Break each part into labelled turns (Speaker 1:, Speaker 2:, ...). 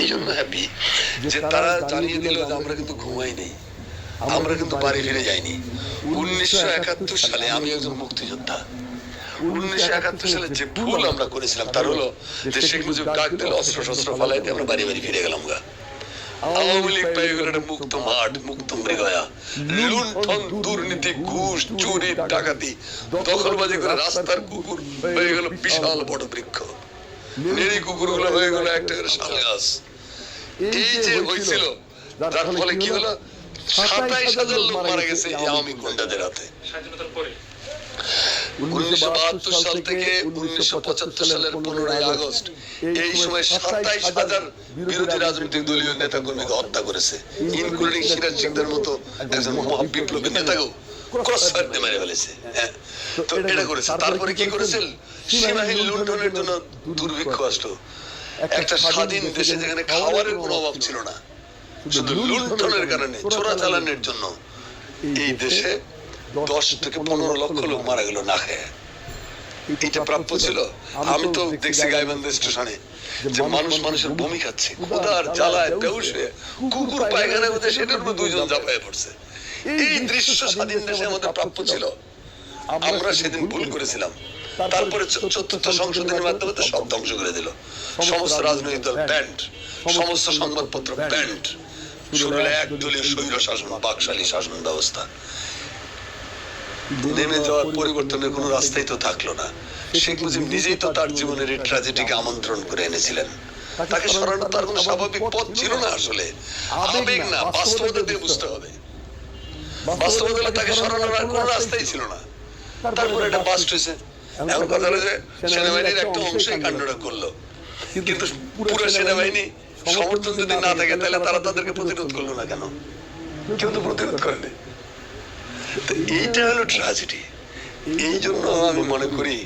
Speaker 1: এই জন্য হ্যাপি যে তারা জানিয়ে দিল যে আমরা কিন্তু ঘুমাই নেই। আমরা কিন্তু বাড়ি ফিরে যাইনি। উনিশশো একাত্তর সালে আমি একজন মুক্তিযোদ্ধা। উনিশশো একাত্তর সালে যে ভুল আমরা করেছিলাম তার হলো যে শেখ মুজিব ডাক দিল অস্ত্র শস্ত্র ফালাইতে আমরা বাড়ি বাড়ি ফিরে গেলাম গা। আওয়ামী লীগ পেয়ে গেল একটা মুক্ত মাঠ মুক্ত মৃগয়া লুণ্ঠন দুর্নীতি ঘুষ চুরি ডাকাতি দখলবাজি করে রাস্তার কুকুর হয়ে গেল বিশাল বড় বৃক্ষ। নেড়ি কুকুরগুলো হয়ে গেল একটা করে গাছ এই যে হয়েছিল তার ফলে কি হলো? সাতাইশ হাজার লোক মারা গেছে আওয়ামী গুন্ডাদের হাতে। উনিশশো বাহাত্তর সাল থেকে উনিশশো পঁচাত্তর সালের পনেরোই আগস্ট এই সময় সাতাইশ হাজার বিরোধী রাজনৈতিক দলীয় নেতা কর্মীকে হত্যা করেছে ইনক্লুডিং সিরাজ সিংদের মতো একজন মহা বিপ্লবী নেতাকেও। ক্রস ফায়ার মেরে ফেলেছে তো এটা করেছে। তারপরে কি করেছেন? সীমাহীন লুণ্ঠনের জন্য দুর্ভিক্ষ আসলো একটা স্বাধীন দেশে যেখানে খাবারের কোনো অভাব ছিল না। শুধু লুণ্ঠনের কারণে চোরাচালানের জন্য। এই দেশে দশ থেকে পনেরো লক্ষ লোক মারা গেল না খেয়ে। এটা প্রাপ্য ছিল। আমি তো দেখছি গাইবান্ধা স্টেশনে যে মানুষ মানুষের বমি খাচ্ছে। ক্ষুধার জ্বালায় হয়ে কুকুর পায়খানা হতে সেটার উপর দুইজন ঝাঁপায় পড়ছে। এই দৃশ্য স্বাধীন দেশে আমাদের প্রাপ্য ছিল। আমরা সেদিন ভুল করেছিলাম। তারপরে চতুর্থ সংশোধনের মাধ্যমে তো সব ধ্বংস করে দিল। সমস্ত রাজনৈতিক দল ব্যান্ড। সমস্ত সংবাদপত্র ব্যান্ড। শুরু হলো একদলীয় স্বৈর শাসন বাকশালী শাসন ব্যবস্থা। নেমে যাওয়ার পরিবর্তনের কোনো রাস্তাই তো থাকল না। শেখ মুজিব নিজেই তো তার জীবনের এই ট্র্যাজেডিকে আমন্ত্রণ করে এনেছিলেন। তাকে সরানো তার কোনো স্বাভাবিক পথ ছিল না আসলে। আবেগ না বাস্তবতা দিয়ে বুঝতে হবে। বাস্তবতা হলো তাকে সরানোর আর কোনো রাস্তাই ছিল না। তারপরে এটা বাস্ট হয়েছে। এমন কথা হলো যে সেনাবাহিনীর একটা অংশ কাণ্ডটা করল। কিন্তু পুরো সেনাবাহিনী সমর্থন যদি না থাকে তাহলে তারা তাদেরকে প্রতিরোধ করল না কেন? কেউ তো প্রতিরোধ করেনি। তো এইটা হলো ট্রাজেডি এই জন্য আমি মনে করি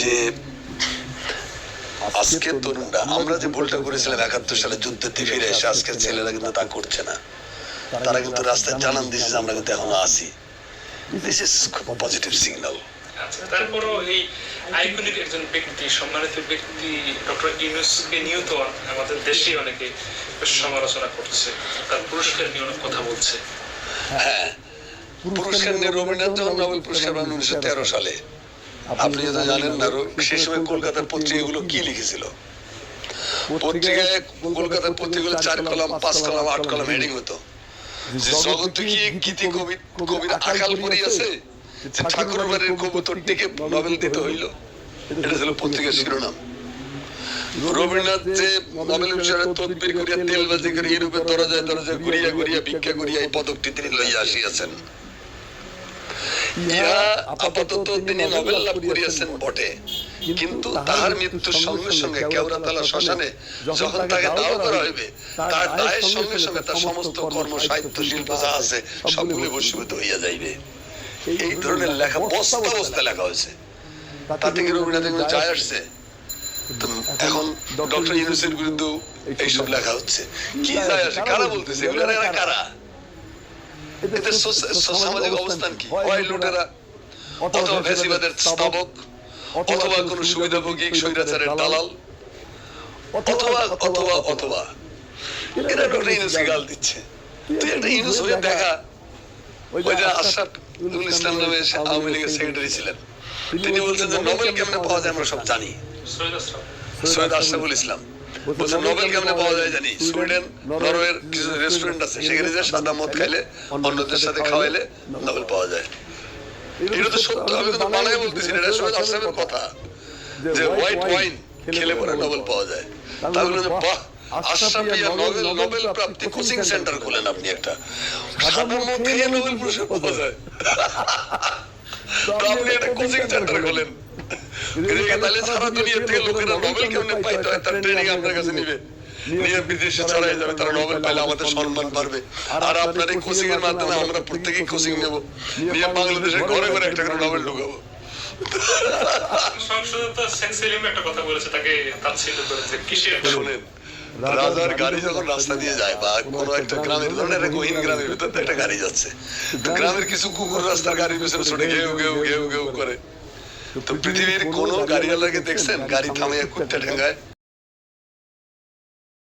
Speaker 1: যে আজকে তরুণরা আমরা যে ভুলটা করেছিলাম একাত্তর সালে যুদ্ধের ফিরে এসে আজকের ছেলেরা কিন্তু তা করছে না। তারা কিন্তু রাস্তায় জানান দিয়েছে যে আমরা কিন্তু এখনও আছি। দিস ইজ খুব পজিটিভ সিগন্যাল
Speaker 2: আচ্ছা তারপরও এই আইকনিক একজন ব্যক্তি সম্মানিত ব্যক্তি ডক্টর ইউনুসকে নিয়েও তো আমাদের দেশে অনেকে সমালোচনা করছে তার পুরস্কার নিয়ে অনেক কথা বলছে।
Speaker 1: হ্যাঁ পুরস্কার নিয়ে রবীন্দ্রনাথ যখন নোবেল পুরস্কার পান উনিশশো তেরো সালে। আপনি যদি জানেন না সেই সময় কলকাতার পত্রিকাগুলো কি লিখেছিল? পত্রিকায় কলকাতার পত্রিকাগুলো চার কলাম পাঁচ কলাম আট কলাম হেডিং হতো। জগতে কি গীতি কবি কবির আকাল পড়িয়াছে যে ঠাকুর বাড়ির কবুতর নোবেল দিতে হইল। এটা ছিল পত্রিকার শিরোনাম। রবীন্দ্রনাথ যে নোবেল বিষয়ে তদবির করিয়া তেলবাজি করে ইউরোপে দরজায় দরজায় ঘুরিয়া ঘুরিয়া ভিক্ষা করিয়া এই পদকটি তিনি লইয়া আসিয়াছেন। ইহা আপাতত তিনি নোবেল লাভ করিয়াছেন বটে। কিন্তু তাহার মৃত্যুর সঙ্গে সঙ্গে কেওড়াতলা শ্মশানে যখন তাকে দাহ করা হইবে তার দায়ের সঙ্গে সঙ্গে তার সমস্ত কর্ম সাহিত্য শিল্প যা আছে সবগুলি বসীভূত হইয়া যাইবে। এই ধরনের লেখা বস্তা বস্তা লেখা হয়েছে। তা থেকে রবীন্দ্রনাথ এগুলো যায় আসছে। এখন ডক্টর ইউনুসের বিরুদ্ধে এইসব লেখা হচ্ছে। কি যায় আসে? কারা বলতেছে? এগুলো কারা? এদের সামাজিক অবস্থান কি? হয় লুটেরা অথবা ফ্যাসিবাদের স্থাপক অথবা কোন সুবিধাভোগী স্বৈরাচারের দালাল অথবা অথবা অথবা এরা ডক্টর ইউনুসকে গাল দিচ্ছে। তুই একটা ইউনুস হয়ে দেখা। ওই যে আশরাফ ইসলাম নামে আওয়ামী লীগের সেক্রেটারি ছিলেন। তিনি বলছেন যে নোবেল কেমনে পাওয়া যায় আমরা সব জানি।
Speaker 2: সৈয়দ আশরাফ।
Speaker 1: সৈয়দ আশরাফুল ইসলাম। নোবেল কেমনে পাওয়া যায় জানি সুইডেন নরওয়ের কিছু রেস্টুরেন্ট আছে। সেখানে যে সাদা মদ খাইলে অন্যদের সাথে খাওয়াইলে নোবেল পাওয়া যায়। এটা তো সত্য। আমি কিন্তু বানাই বলতেছি এটা সৈয়দ আশরাফের কথা। যে হোয়াইট ওয়াইন খেলে পরে নোবেল পাওয়া যায়। তাহলে বাহ আশরাফিয়া নোবেল নোবেল প্রাপ্তি কোচিং সেন্টার খোলেন আপনি একটা। সাদা মদ খেয়ে নোবেল পুরস্কার পাওয়া যায়। তো আপনি একটা কোচিং সেন্টার খোলেন। তাহলে সারা দুনিয়া থেকে লোকেরা নোবেল কেমনে পাইতে হয় তার ট্রেনিং আপনার কাছে নিবে নিয়ে বিদেশে ছড়াই যাবে তারা নোবেল পাইলে আমাদের সম্মান বাড়বে আর আপনার এই কোচিং এর মাধ্যমে আমরা প্রত্যেকেই কোচিং নেব নিয়ে বাংলাদেশের ঘরে ঘরে একটা করে নোবেল ঢুকাবো
Speaker 2: সংসদে তো শেখ সেলিম একটা কথা বলেছে তাকে তাচ্ছিল্য করে কিসের
Speaker 1: শোনেন রাজার গাড়ি যখন রাস্তা দিয়ে যায় বা কোনো একটা গ্রামের ধরেন একটা গহীন গ্রামের ভিতর একটা গাড়ি যাচ্ছে গ্রামের কিছু কুকুর রাস্তার গাড়ির পেছনে ছুটে ঘেউ ঘেউ ঘেউ ঘেউ করে তো পৃথিবীর কোন গাড়িওয়ালাকে দেখছেন গাড়ি থামিয়ে কুত্তে ঠেঙ্গায়